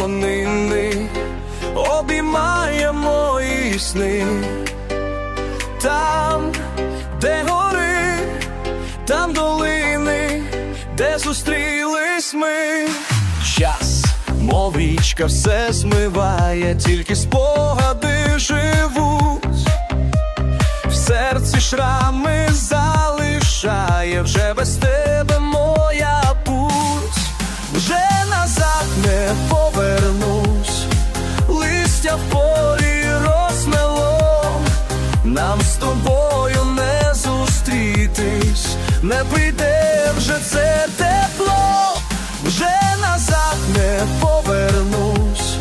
Полонини, обіймає мої сни. Там, де гори, там долини, де зустрілись ми. Час, мовічка, все змиває, тільки спогади не прийде вже це тепло, вже назад не повернусь,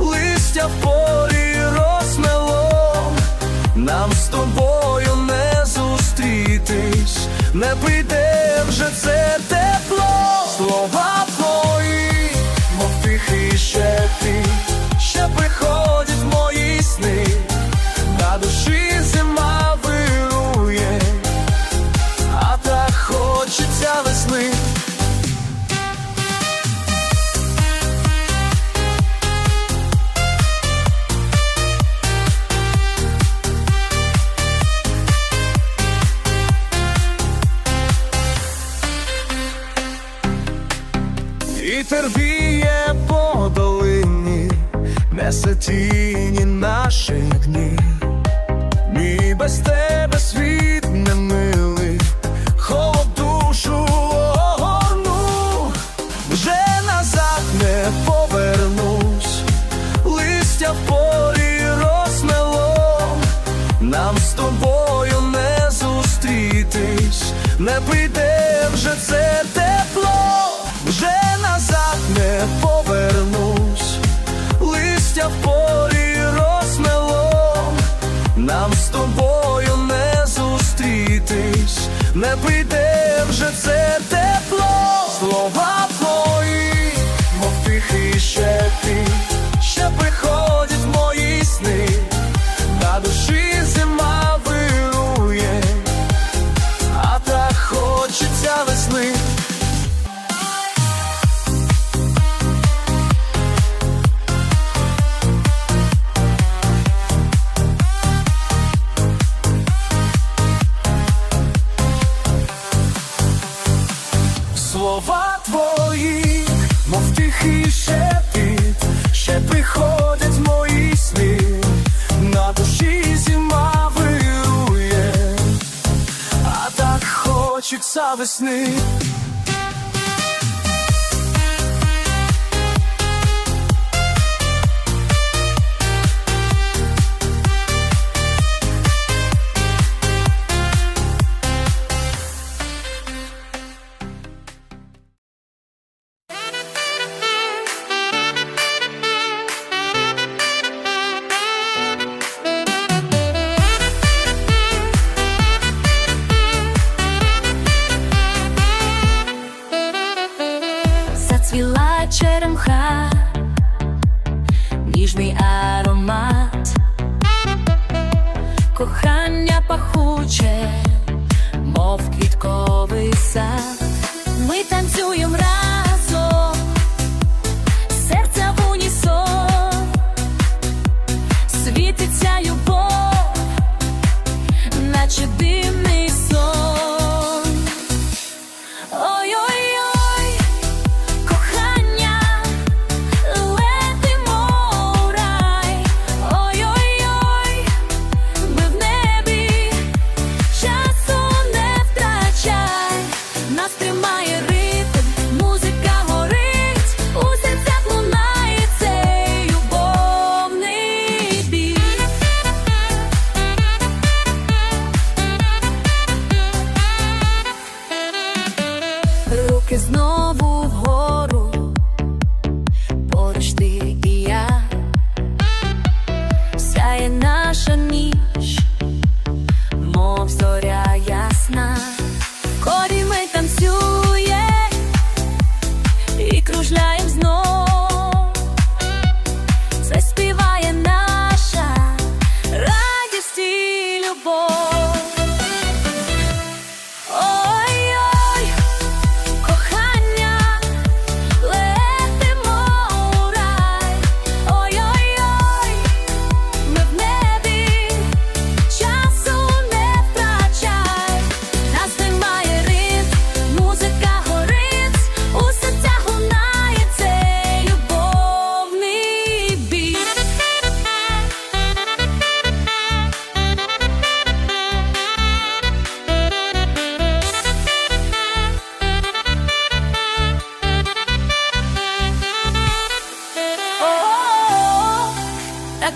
листя в полі розмело. Нам з тобою не зустрітись, не прийде вже це тепло. Слова твої, мов тихий шепіт, ще приходять мої сни, на душі зима хочеться весни. Вітер віє по долині, несе тіні наших днів. Мій без тебе світ нам з тобою не зустрітись, не прийде вже це тепло, вже назад не повернусь, листя в полі розмело, нам з тобою не зустрітись, не прийде вже це тепло, слова твої, мов тихий ще приходять. в мої шепіт, ще приходять мої сни, на душі зима вирує, а так хочеться весни. Квітковий сад. 那神秘。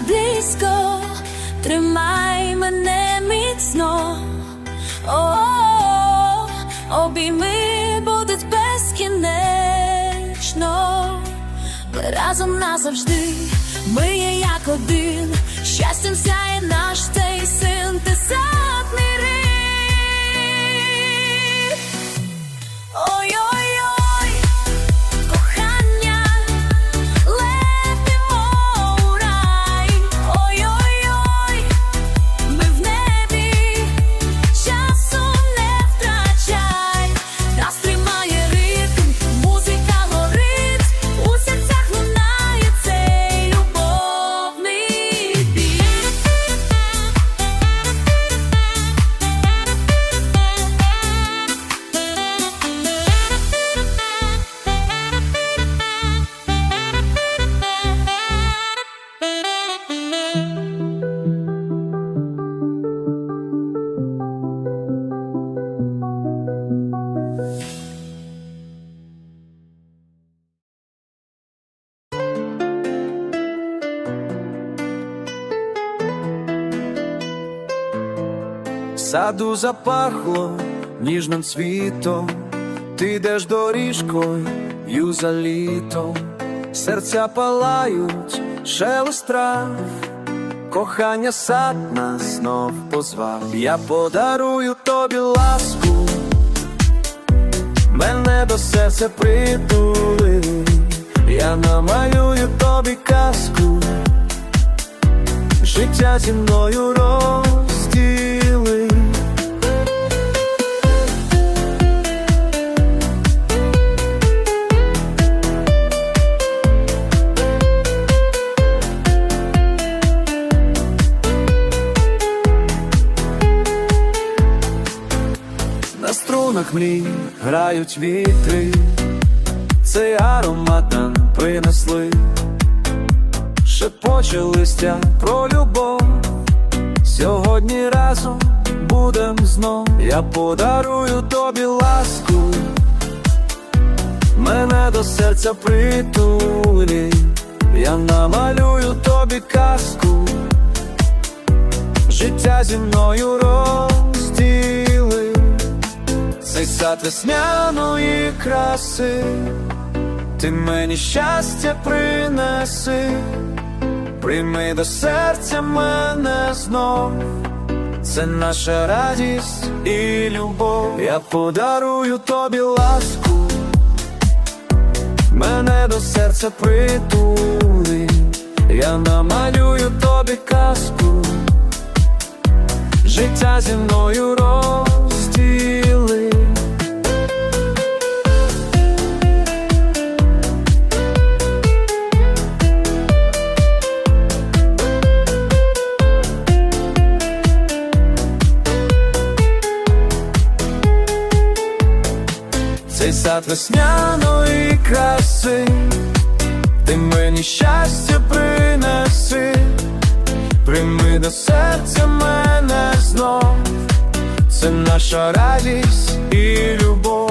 Близько, тримай мене міцно. Обійми будуть безкінечно. Ми разом назавжди, ми саду запахло ніжним цвітом, ти йдеш доріжкою за літом, серця палають, шелест трав, кохання сад нас знов позвав. Я подарую тобі ласку, мене до серця притули, я намалюю тобі казку, життя зі мною розділи. На струнах мрій грають вітри, цей аромат нам принесли, шепоче листя про любов. Сьогодні разом будем знов. Я подарую тобі ласку, мене до серця притулі, я намалюю тобі казку, життя зі мною розділи, цей сад весняної краси, ти мені щастя принеси. Прийми до серця мене знов, це наша радість і любов. Я подарую тобі ласку, мене до серця притули, я намалюю тобі казку, життя зі мною розділи. Сад весняної краси, ти мені щастя принеси, прийми до серця мене знов, це наша радість і любов.